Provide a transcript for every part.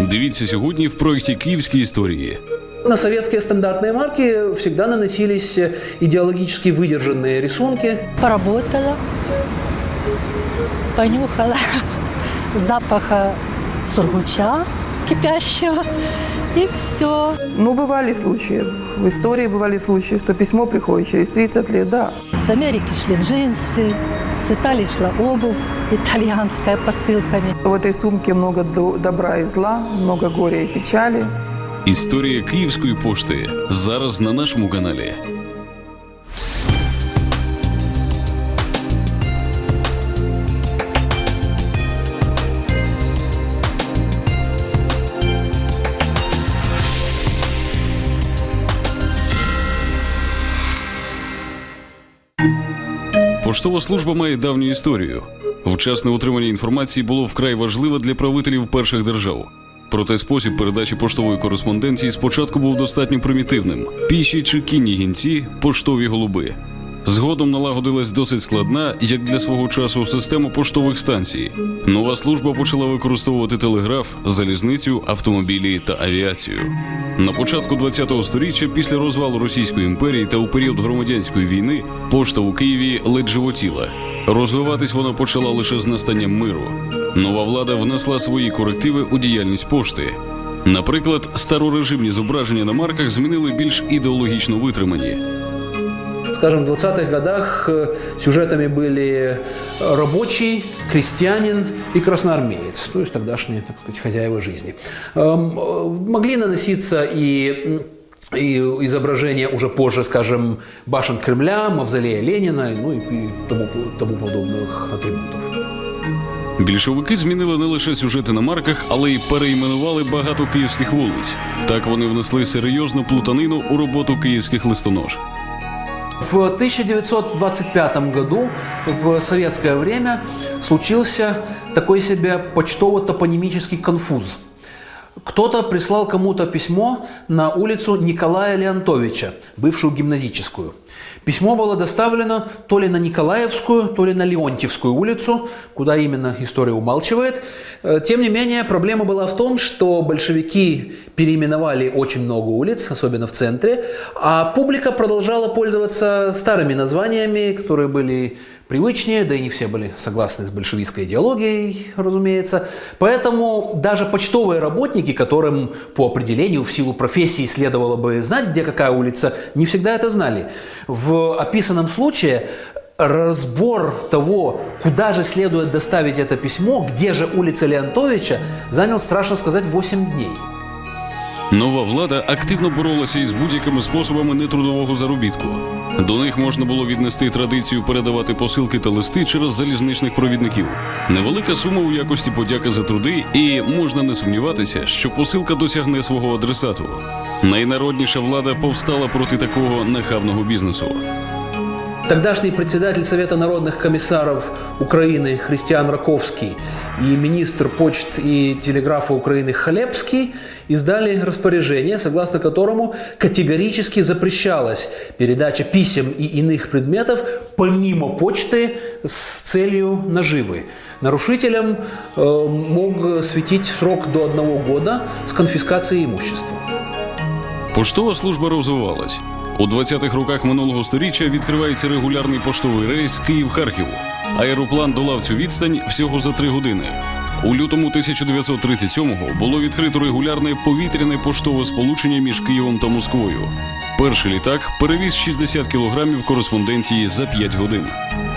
Дивіться сьогодні в проєкті Київські історії. На советские стандартные марки всегда наносились идеологически выдержанные рисунки. Поработала, понюхала запаха сургуча кипящего, и все. Ну, бывали случаи. В истории бывали случаи, что письмо приходит через 30 лет, да. С Америки шли джинсы, с Италии шла обувь итальянская посылками. В этой сумке много до- добра и зла, много горя и печали. Історія Київської пошти зараз на нашому каналі. Поштова служба має давню історію. Вчасне отримання інформації було вкрай важливе для правителів перших держав. Проте спосіб передачі поштової кореспонденції спочатку був достатньо примітивним: піші чи кінні гінці, поштові голуби. Згодом налагодилась досить складна, як для свого часу, система поштових станцій. Нова служба почала використовувати телеграф, залізницю, автомобілі та авіацію. На початку ХХ століття, після розвалу Російської імперії та у період громадянської війни, пошта у Києві ледь животіла. Розвиватись вона почала лише з настанням миру. Нова влада внесла свої корективи у діяльність пошти. Наприклад, старорежимні зображення на марках змінили більш ідеологічно витримані Скажем, в 20-х годах э, сюжетами были рабочий, крестьянин и красноармеец, то есть тогдашние, так сказать, хозяева жизни. Эм, э, Могли наноситься и м, и изображения уже позже, скажем, башен Кремля, мавзолея Ленина, ну и и тому, тому подобных атрибутов. Більшовики змінили не лише сюжети на марках, але й перейменували багато київських вулиць. Так вони внесли серйозну плутанину у роботу київських листонож. В 1925 году в советское время случился такой себе почтово-топонимический конфуз. Кто-то прислал кому-то письмо на улицу Николая Леонтовича, бывшую гимназическую. Письмо было доставлено то ли на Николаевскую, то ли на Леонтьевскую улицу, куда именно история умалчивает. Э, Тем не менее, проблема была в том, что большевики переименовали очень много улиц, особенно в центре, а публика продолжала пользоваться старыми названиями, которые были привычнее, да и не все были согласны с большевистской идеологией, разумеется. Поэтому даже почтовые работники, которым по определению в силу профессии следовало бы знать, где какая улица, не всегда это знали. В описанном случае разбор того, куда же следует доставить это письмо, где же улица Леонтовича, занял, страшно сказать, 8 дней. Нова влада активно боролася із будь-якими способами нетрудового заробітку. До них можна було віднести традицію передавати посилки та листи через залізничних провідників. Невелика сума у якості подяки за труди, і можна не сумніватися, що посилка досягне свого адресату. Найнародніша влада повстала проти такого нахабного бізнесу. Тогдашний председатель Совета народных комиссаров Украины Христиан Раковский и министр почт и телеграфа Украины Халепский издали распоряжение, согласно которому категорически запрещалась передача писем и иных предметов помимо почты с целью наживы. Нарушителям э, мог светить срок до одного года с конфискацией имущества. Поштова служба розвивалась. У 20-х роках минулого сторіччя відкривається регулярний поштовий рейс Київ-Харків. Аероплан долав цю відстань всього за три години. У лютому 1937-го було відкрито регулярне повітряне поштове сполучення між Києвом та Москвою. Перший літак перевіз 60 кілограмів кореспонденції за 5 годин.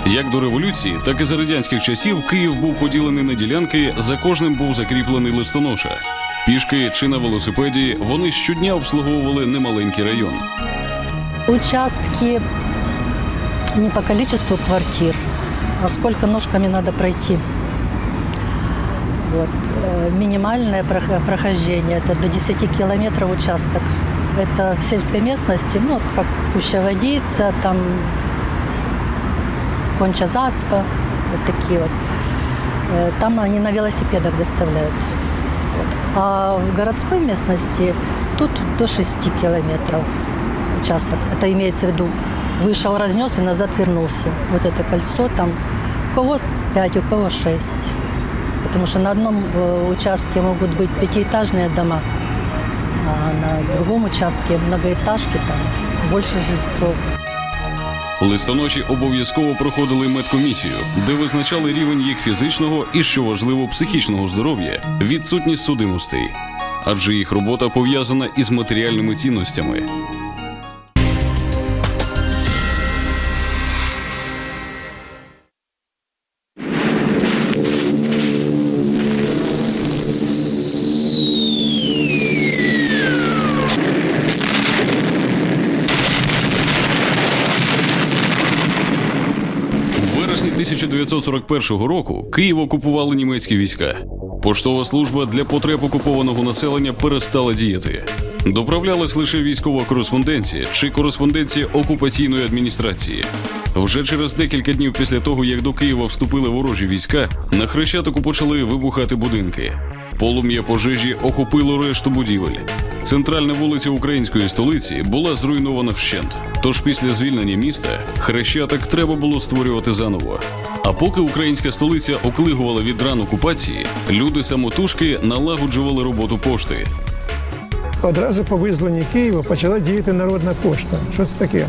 Як до революції, так і за радянських часів Київ був поділений на ділянки, за кожним був закріплений листоноша. Пішки чи на велосипеді вони щодня обслуговували немаленький район. Участки не по количеству квартир, а сколько ножками надо пройти. Вот. Э, Минимальное прох- прохождение – это до 10 километров участок. Это в сельской местности, ну, как Пуща Водица, там Конча Заспа, вот такие вот. Э, Там они на велосипедах доставляют. Вот. А в городской местности тут до 6 километров участок. Это имеется в виду, вышел, разнес и назад вернулся. Вот это кольцо там. У кого 5, у кого 6. потому что на одном э, участке могут быть пятиэтажные дома, а на другом участке многоэтажки, там больше жильцов. Листоноші обов'язково проходили медкомісію, де визначали рівень їх фізичного і, що важливо, психічного здоров'я, відсутність судимостей. Адже їх робота пов'язана із матеріальними цінностями. 1941 року Київ окупували німецькі війська. Поштова служба для потреб окупованого населення перестала діяти. Доправлялась лише військова кореспонденція чи кореспонденція окупаційної адміністрації. Вже через декілька днів після того, як до Києва вступили ворожі війська, на хрещатику почали вибухати будинки. Полум'я пожежі охопило решту будівель. Центральна вулиця української столиці була зруйнована вщент. Тож після звільнення міста хрещатик треба було створювати заново. А поки українська столиця оклигувала від ран окупації, люди самотужки налагоджували роботу пошти. Одразу по визволенні Києва почала діяти народна пошта. Що це таке?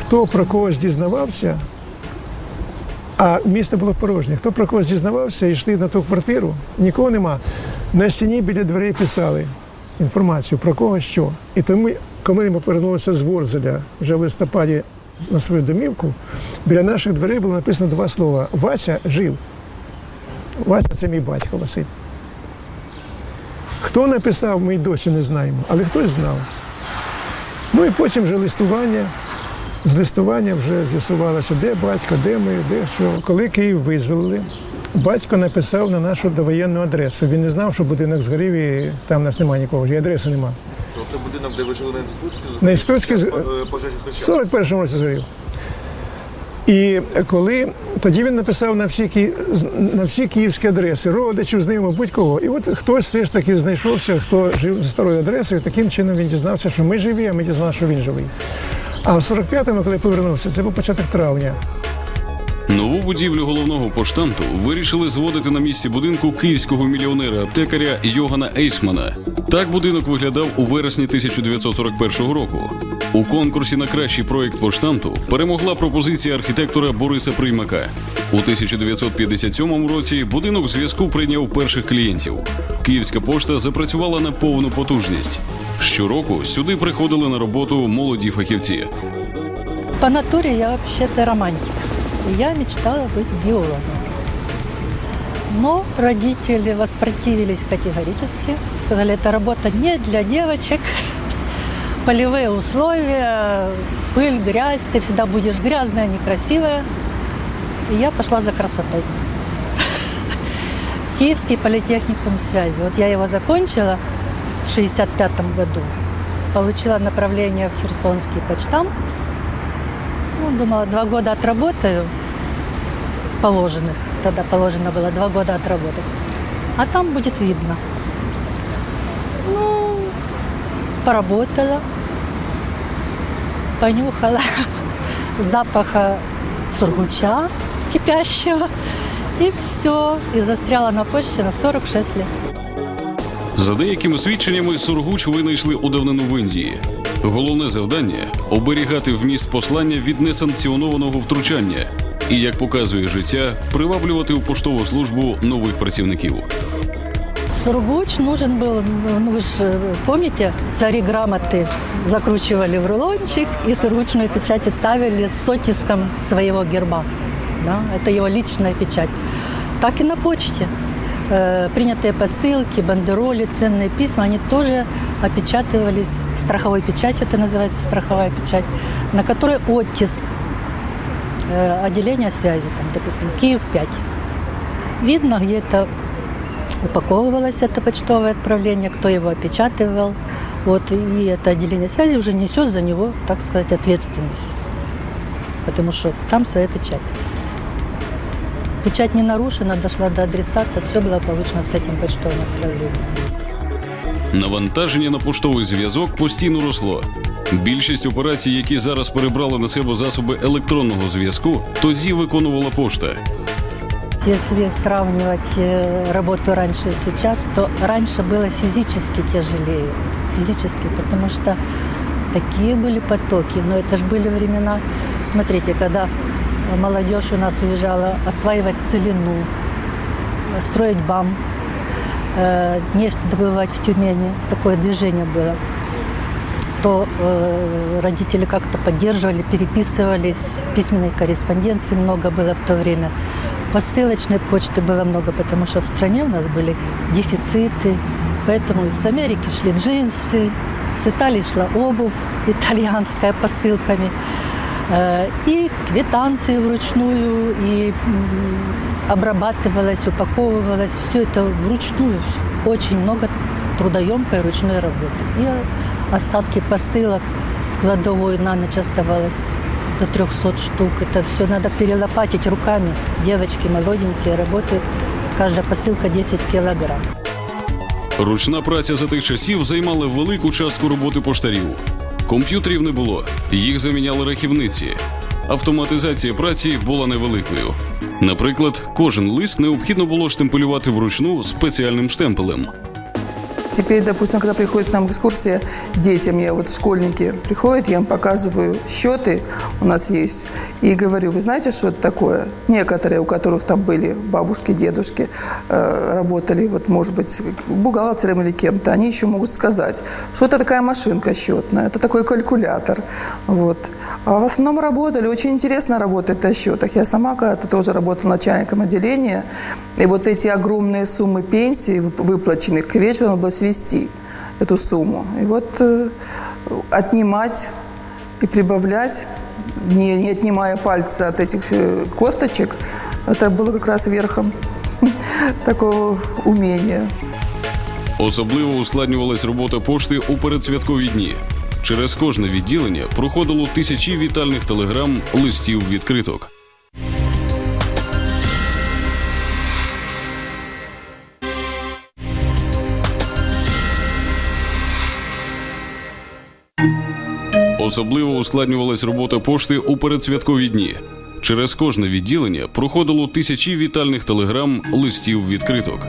Хто про когось дізнавався, а місто було порожнє. Хто про когось дізнавався і йшли на ту квартиру, нікого нема. На стіні біля дверей писали інформацію про кого що. І тому, коли ми повернулися з Ворзеля вже в листопаді на свою домівку, біля наших дверей було написано два слова: Вася жив. Вася це мій батько Василь. Хто написав, ми й досі не знаємо, але хтось знав. Ну і потім вже листування. З листування вже з'ясувалося, де батько, де ми, де що. Коли Київ визволили, батько написав на нашу довоєнну адресу. Він не знав, що будинок згорів і там у нас немає нікого, і адреси немає. Тобто будинок, де ви жили на інститутській, На Інститутській з- е, в 41-му році згорів. І коли тоді він написав на всі, ки- на всі київські адреси, родичів, знайомих, будь-кого. І от хтось все ж таки знайшовся, хто жив за старою адресою, таким чином він дізнався, що ми живі, а ми дізналися, що він живий. А в 45-му, коли повернувся, це був початок травня. Нову будівлю головного поштамту вирішили зводити на місці будинку київського мільйонера-аптекаря Йогана Ейсмана. Так будинок виглядав у вересні 1941 року. У конкурсі на кращий проєкт поштамту перемогла пропозиція архітектора Бориса Приймака. У 1957 році будинок зв'язку прийняв перших клієнтів. Київська пошта запрацювала на повну потужність. Щороку сюди приходили на роботу молоді фахівці. По натуре я вообще-то романтик. И я мечтала быть биологом. Но родители воспротивились категорически. Сказали, это работа не для девочек. Полевые условия, пыль, грязь. Ты всегда будешь грязная, некрасивая. И я пошла за красотой. Киевский политехникум связи. Вот я его закончила в 65 году. Получила направление в Херсонский почтам. Ну, думала, два года отработаю положенных. Тогда положено было два года отработать. А там будет видно. Ну, поработала, понюхала запаха сургуча кипящего. И все. И застряла на почте на 46 лет. За деякими свідченнями, Сургуч винайшли у давнину в Індії. Головне завдання оберігати вміст послання від несанкціонованого втручання і, як показує життя, приваблювати у поштову службу нових працівників. Сургуч нужен был, ну вы же помните, цари грамоты закручивали в рулончик и сургучную печать ставили с оттиском своего герба. Да? Это его личная печать. Так и на почте. Э, принятые посылки, бандероли, ценные письма, они тоже опечатывались страховой печатью, это называется страховая печать, на которой оттиск э, отделения связи, там, допустим, Киев 5. Видно, где это упаковывалось это почтовое отправление, кто его опечатывал. Вот, и это отделение связи уже несет за него, так сказать, ответственность. Потому что там своя печать. Печать не нарушена, дошла до адресата, все было получено с этим почтовым отправлением. Навантаження на поштовий зв'язок постійно росло. Більшість операцій, які зараз перебрали на себе засоби електронного зв'язку, тоді виконувала пошта. Если сравнивать э, работу раньше и сейчас, то раньше было физически тяжелее. Физически, потому что такие были потоки. Но это же были времена, смотрите, когда молодежь у нас уезжала осваивать целину, строить БАМ, э, нефть добывать в Тюмени. Такое движение было то э, родители как-то поддерживали, переписывались, письменной корреспонденции много было в то время. Посылочной почты было много, потому что в стране у нас были дефициты, поэтому из Америки шли джинсы, с Италии шла обувь итальянская посылками, э, и квитанции вручную, и м, обрабатывалось, упаковывалось, все это вручную, очень много трудоемкой ручной работы. И остатки посылок в кладовой на ночь оставалось до 300 штук. Это все надо перелопатить руками. Девочки молоденькие работают. Каждая посылка 10 килограмм. Ручна праця за тих часів займала велику частку роботи поштарів. Комп'ютерів не було, їх заміняли рахівниці. Автоматизація праці була невеликою. Наприклад, кожен лист необхідно було штемпелювати вручну спеціальним штемпелем. Теперь, допустим, когда приходит к нам экскурсия детям, я вот школьники приходят, я им показываю счеты, у нас есть, и говорю, вы знаете, что это такое? Некоторые, у которых там были бабушки, дедушки, э, работали, вот, может быть, бухгалтером или кем-то, они еще могут сказать, что это такая машинка счетная, это такой калькулятор, вот. А в основном работали, очень интересно работать на счетах. Я сама когда-то тоже работала начальником отделения, и вот эти огромные суммы пенсий, вып- выплаченных, к вечеру надо было свести эту сумму. И вот э, отнимать и прибавлять, не, не отнимая пальца от этих э, косточек, это было как раз верхом такого умения. Особливо ускладнювалась робота пошти у передсвяткові дні. Через кожне відділення проходило тисячі вітальних телеграм, листів, відкриток. Особливо ускладнювалась робота пошти у передсвяткові дні. Через кожне відділення проходило тисячі вітальних телеграм, листів, відкриток.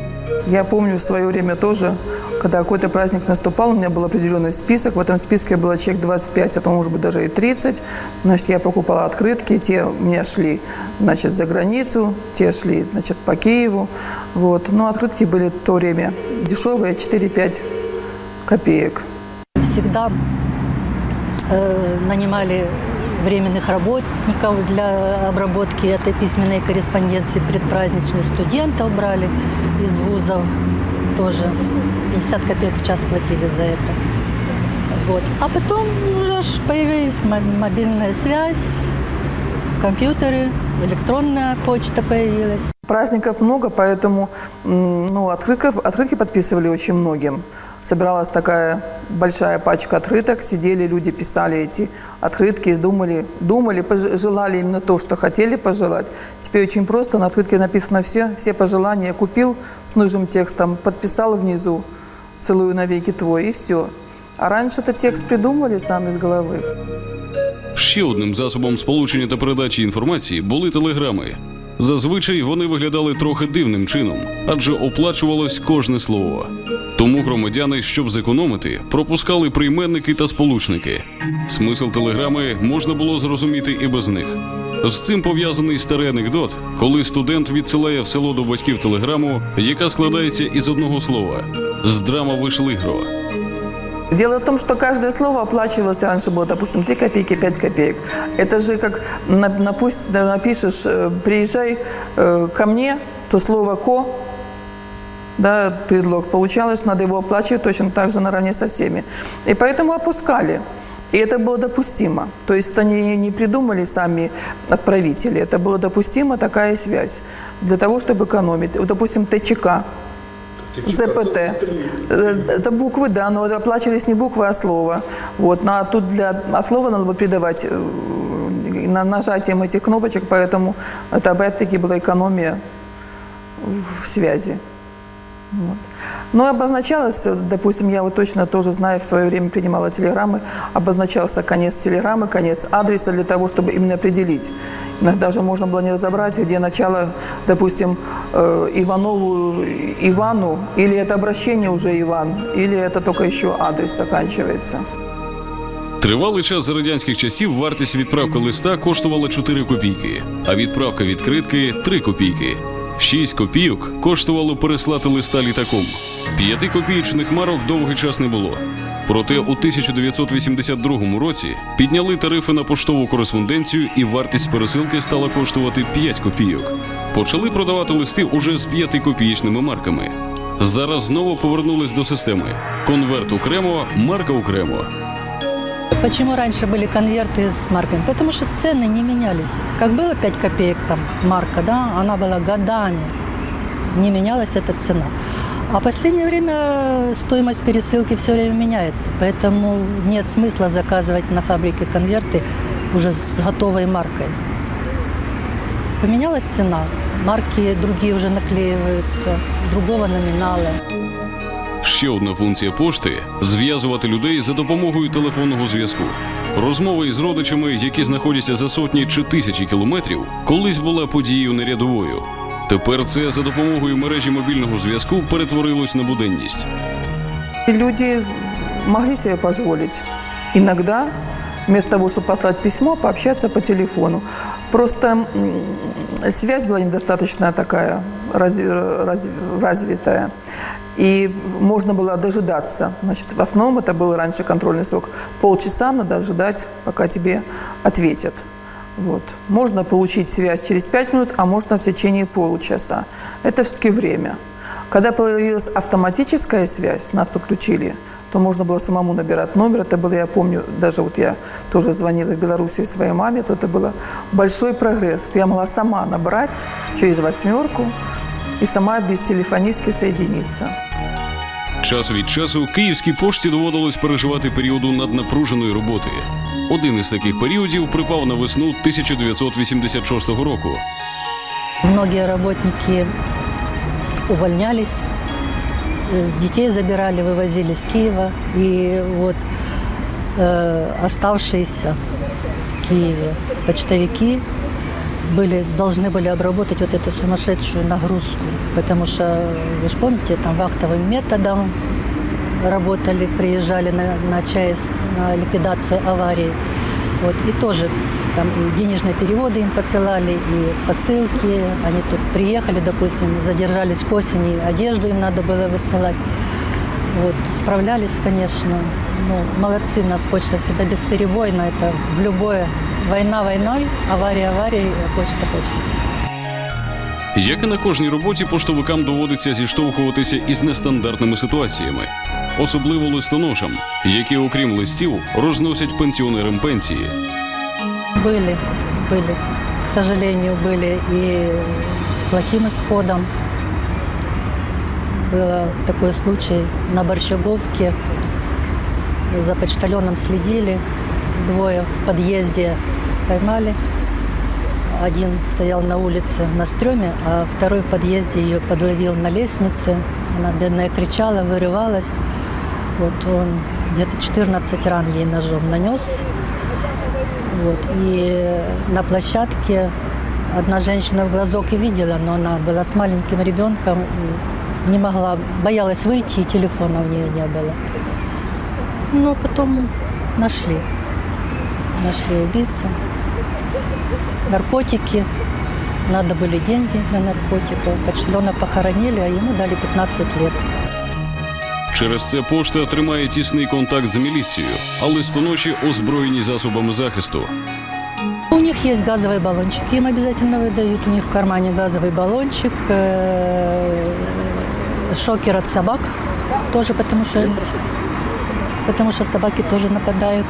Я помню в свое время тоже, когда какой-то праздник наступал, у меня был определенный список. В этом списке было человек 25, а то, может быть, даже и 30. Значит, я покупала открытки, те у меня шли, значит, за границу, те шли, значит, по Киеву. Вот. Но открытки были в то время дешевые, 4-5 копеек. Всегда э, нанимали временных работников для обработки этой письменной корреспонденции предпраздничной. Студентов брали из вузов тоже. 50 копеек в час платили за это. Вот. А потом уже появилась мо- мобильная связь, компьютеры, электронная почта появилась. Праздников много, поэтому ну, открытка- открытки подписывали очень многим. Собиралась такая большая пачка открыток, сидели люди, писали эти открытки, думали, думали, пож- желали именно то, что хотели пожелать. Теперь очень просто, на открытке написано все, все пожелания. Купил с нужным текстом, подписал внизу «Целую навеки твой» и все. А раньше этот текст придумывали сами из головы. Ще одним засобом сполучення та передачі інформації були телеграми. Зазвичай вони виглядали трохи дивним чином, адже оплачувалось кожне слово. Тому громадяни, щоб зекономити, пропускали прийменники та сполучники. Смисл телеграми можна було зрозуміти і без них. З цим пов'язаний старий анекдот, коли студент відсилає в село до батьків телеграму, яка складається із одного слова: з драма вийшли гро. Дело в том, что каждое слово оплачивалось, раньше было, допустим, 3 копейки, 5 копеек. Это же как на- напусть, напишешь, э, приезжай э, ко мне, то слово «ко», да, предлог, получалось, надо его оплачивать точно так же наравне со всеми. И поэтому опускали. И это было допустимо. То есть это не, не придумали сами отправители, это было допустимо такая связь для того, чтобы экономить. Вот, допустим, ТЧК, ЗПТ. Э, Это буквы, да, но оплачивались не буквы, а слово. Вот, ну, а тут для а слова надо было придавать э, на нажатием этих кнопочек, поэтому это опять-таки была экономия в связи. Вот. Но обозначалось, э, допустим, я вот точно тоже знаю, в свое время принимала телеграммы, обозначался конец телеграммы, конец адреса для того, чтобы именно определить. Иногда же можно было не разобрать, где начало, допустим, э, Иванову Ивану, или это обращение уже Иван, или это только еще адрес заканчивается. Тривалий час за радянських часів вартість відправки листа коштувала 4 копійки, а відправка відкритки 3 копійки. 6 копійок коштувало переслати листа літаком. П'яти копієчних марок довгий час не було. Проте у 1982 році підняли тарифи на поштову кореспонденцію, і вартість пересилки стала коштувати 5 копійок. Почали продавати листи уже з 5 копієчними марками. Зараз знову повернулись до системи: конверт окремо, марка окремо. Почему раньше были конверты с марками? Потому что цены не менялись. Как было 5 копеек там марка, да, она была годами. Не менялась эта цена. А в последнее время стоимость пересылки все время меняется. Поэтому нет смысла заказывать на фабрике конверты уже с готовой маркой. Поменялась цена. Марки другие уже наклеиваются, другого номинала. Ще одна функція пошти зв'язувати людей за допомогою телефонного зв'язку. Розмова із родичами, які знаходяться за сотні чи тисячі кілометрів, колись була подією нерядовою. Тепер це за допомогою мережі мобільного зв'язку перетворилось на буденність. Люди могли себе позволить иногда, вместо того, чтобы послать письмо, пообщаться по телефону. Просто связь была недостаточно разви- развитая. И можно было дожидаться. Значит, в основном это был раньше контрольный срок. Полчаса надо ожидать, пока тебе ответят. Вот. Можно получить связь через 5 минут, а можно в течение получаса. Это все-таки время. Когда появилась автоматическая связь, нас подключили, то можно было самому набирать номер. Это было, я помню, даже вот я тоже звонила в Беларуси своей маме, то это было большой прогресс. Я могла сама набрать через восьмерку и сама без телефонистки соединиться. Час від часу київській пошті доводилось переживати періоду наднапруженої роботи. Один із таких періодів припав на весну 1986 року. Многие работники увольнялись, э, детей забирали, вывозили с Киева. И вот э, оставшиеся в Киеве почтовики были, должны были обработать вот эту сумасшедшую нагрузку. Потому что, вы же помните, там вахтовым методом работали, приезжали на, на ЧАЭС, на ликвидацию аварий. Вот, и тоже там и денежные переводы им посылали, и посылки. Они тут приехали, допустим, задержались к осени, одежду им надо было высылать. Вот, справлялись, конечно. Ну, молодцы, у нас почта всегда бесперебойно. Это в любое война войной, авария аварией, почта почта. Як і на кожній роботі, поштовикам доводиться зіштовхуватися із нестандартними ситуаціями, особливо листоношам, які, окрім листів, розносять пенсіонерам пенсії. Были, были. К сожалению, были и с плохим исходом. Был такой случай на Борщаговке. За почтальоном следили. Двое в подъезде поймали. Один стоял на улице на стреме, а второй в подъезде ее подловил на лестнице. Она, бедная, кричала, вырывалась. Вот он где-то 14 ран ей ножом нанес. Вот. И на площадке одна женщина в глазок и видела, но она была с маленьким ребенком и не могла, боялась выйти, и телефона у нее не было. Но потом нашли. Нашли убийцу. Наркотики. Надо были деньги для наркотиков. Почтальона похоронили, а ему дали 15 лет. Через це пошта тримає тісний контакт з міліцією, а листоноші озброєні засобами захисту. У них есть газовые баллончики, им обязательно выдают. У них в кармане газовый баллончик, э, шокер от собак тоже, потому что, потому что собаки тоже нападают.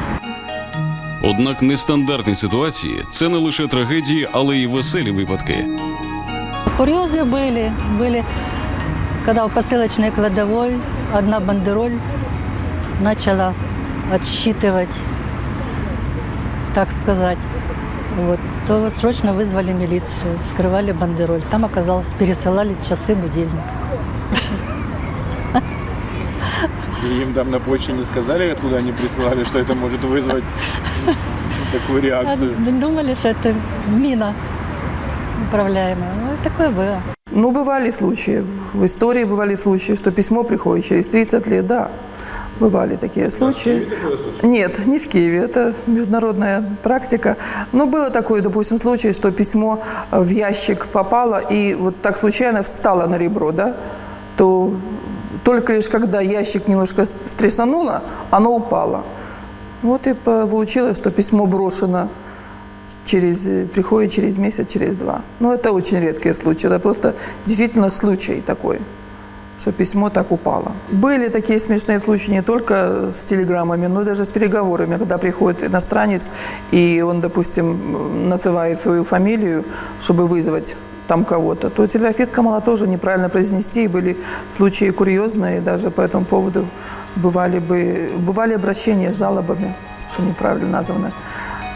Однак нестандартні ситуації це не лише трагедії, але й веселі випадки. Курьезы были, были, когда в посылочной кладовой одна бандероль начала отсчитывать, так сказать. Вот, то срочно вызвали милицию, вскрывали бандероль. Там оказалось, пересылали часы будильник. И им там на почте не сказали, откуда они прислали, что это может вызвать такую реакцию. А, Думали, что это мина управляемая. Ну, такое было. Ну, бывали случаи, в истории бывали случаи, что письмо приходит через 30 лет, да. Бывали такие случаи. Нет, не в Киеве, это международная практика. Но было такое, допустим, случай, что письмо в ящик попало и вот так случайно встало на ребро, да, то только лишь когда ящик немножко стрясануло, оно упало. Вот и получилось, что письмо брошено через, приходит через месяц, через два. Но это очень редкие случаи. Это просто действительно случай такой, что письмо так упало. Были такие смешные случаи не только с телеграммами, но даже с переговорами, когда приходит иностранец, и он, допустим, называет свою фамилию, чтобы вызвать там кого-то, то телеграфистка могла тоже неправильно произнести, и были случаи курьезные, даже по этому поводу бывали, бы, бывали обращения с жалобами, что неправильно названо.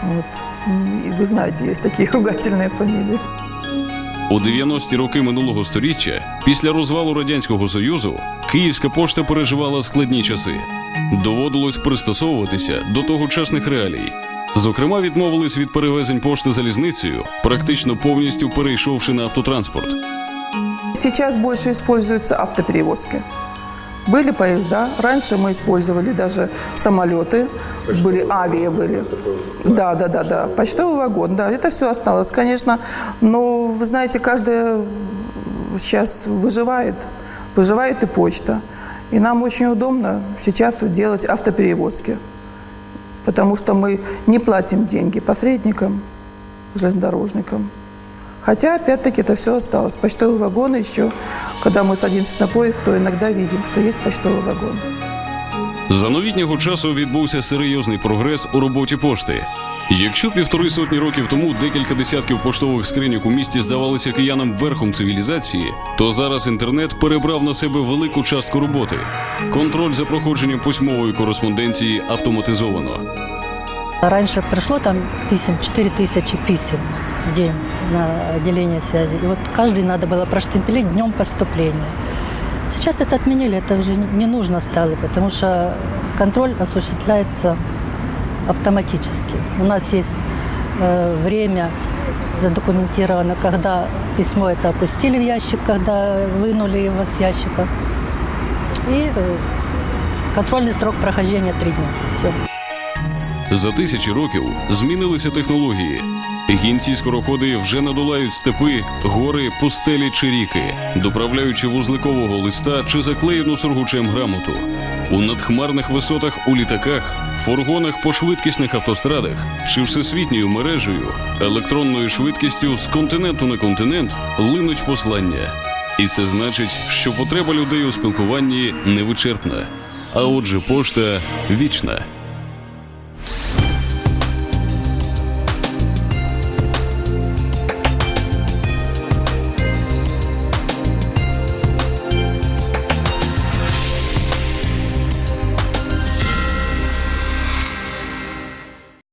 Вот. М, И вы знаете, есть такие ругательные фамилии. У 90-ті роки минулого століття, після розвалу радянського союзу, Київська пошта переживала складні часи. Доводилось пристосовуватися до тогочасних реалій. Зокрема, відмовились від перевезень пошти залізницею, практично повністю перейшовши на автотранспорт. Сейчас больше используются автоперевозки. Были поезда, раньше мы использовали даже самолеты, были авиа были. Да, да, да, да. Почтовый вагон, да, это все осталось, конечно. Но вы знаете, каждая сейчас выживает, выживает и почта. И нам очень удобно сейчас делать автоперевозки, потому что мы не платим деньги посредникам, железнодорожникам. Хотя, опять-таки, это все осталось. Почтовые вагоны еще, когда мы садимся на поезд, то иногда видим, что есть почтовый вагон. За новітнього часу відбувся серйозний прогрес у роботі пошти. Якщо півтори сотні років тому декілька десятків поштових скриньок у місті здавалися киянам верхом цивілізації, то зараз інтернет перебрав на себе велику частку роботи. Контроль за проходженням письмової кореспонденції автоматизовано. Раньше пришло там писем, 4 тысячи писем в день на отделение связи. И вот каждый надо было проштемпелить днем поступления. Сейчас это отменили, это уже не нужно стало, потому что контроль осуществляется автоматически. У нас есть э, время задокументировано, когда письмо это опустили в ящик, когда вынули его с ящика. И э, контрольный срок прохождения три дня. Все. За тисячі років змінилися технології. Гінці скороходи вже надолають степи, гори, пустелі чи ріки, доправляючи вузликового листа чи заклеєну сургучем грамоту. У надхмарних висотах у літаках, фургонах по швидкісних автострадах чи всесвітньою мережею, електронною швидкістю з континенту на континент линуть послання. І це значить, що потреба людей у спілкуванні невичерпна. А отже, пошта вічна.